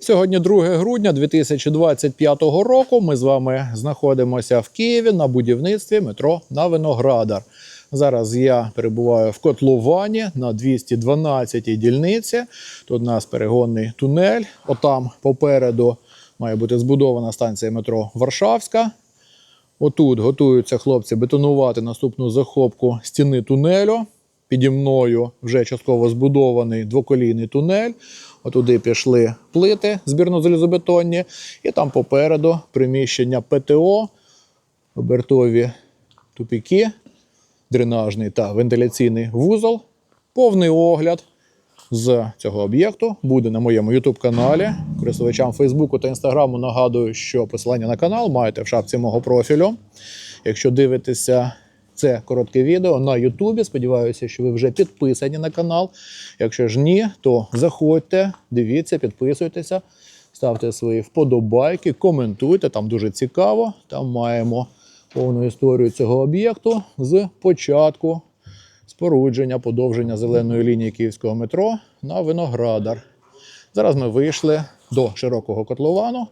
Сьогодні 2 грудня 2025 року. Ми з вами знаходимося в Києві на будівництві метро на Виноградар. Зараз я перебуваю в котловані на 212-й дільниці. Тут у нас перегонний тунель. Отам попереду має бути збудована станція метро Варшавська. Отут готуються хлопці бетонувати наступну захопку стіни тунелю. Піді мною вже частково збудований двоколійний тунель. Отуди пішли плити збірно-залізобетонні, і там попереду приміщення ПТО, обертові тупіки, дренажний та вентиляційний вузол. Повний огляд з цього об'єкту буде на моєму youtube каналі. Користувачам Фейсбуку та Інстаграму нагадую, що посилання на канал маєте в шапці мого профілю. Якщо дивитеся це коротке відео на Ютубі, сподіваюся, що ви вже підписані на канал. Якщо ж ні, то заходьте, дивіться, підписуйтеся, ставте свої вподобайки, коментуйте. Там дуже цікаво. Там маємо повну історію цього об'єкту з початку спорудження, подовження зеленої лінії київського метро на Виноградар. Зараз ми вийшли до широкого котловану.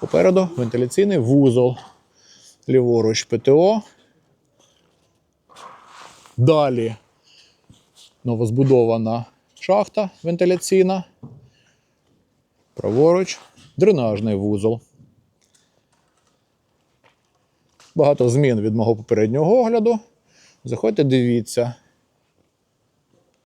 Попереду вентиляційний вузол. Ліворуч ПТО. Далі новозбудована шахта вентиляційна. Праворуч дренажний вузол. Багато змін від мого попереднього огляду. Заходьте, дивіться.